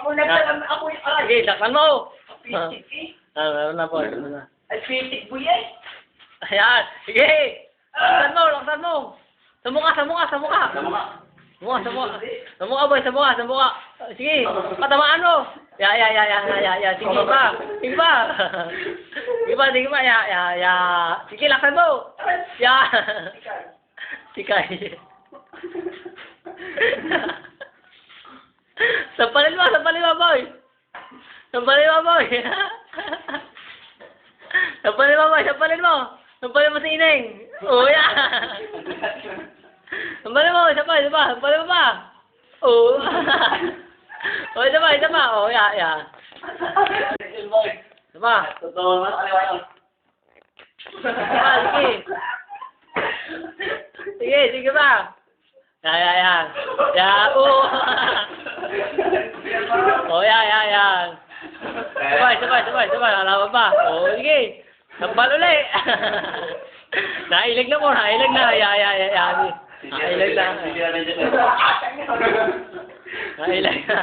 Ako nagsalam, ako yung aray. Sige, laksan mo. Pitik eh. Ah, meron na po. meron na. Ay, pitik mo yan. Ayan. Sige. Laksan mo, laksan mo. Sa mukha, sa mukha, sa mukha. Sa mukha, sa mukha. Sa mukha, boy, sa mukha, sa mukha. Sige, patamaan mo. Ya, ya, ya, ya, ya, ya, ya. Sige pa. Sige pa. Sige pa, sige pa. Ya, ya, ya. Sige, laksan mo. Ya. Sikay. Sampalin mo, sampalin mo, boy. Sampalin mo, boy. Sampalin mo, boy, sampalin mo. Sampalin mo si Ineng. Oh, ya. Sampalin mo, isa pa. Sampalin mo pa. Oh. oh, isa pa, isa pa. Oh, ya, ya. Isa pa. Totoo naman. Ano yun? Sige. Sige, sige pa. Ya, ya, ya. Ya, oh. Oh, ya, ya, ya. Sabay, sabay, sabay, sabay. Alaman pa. Oh, sige. Sampal uli. nailig na mo, nailig na. Ya, ya, ya, ya. Nailig na. Nailig na.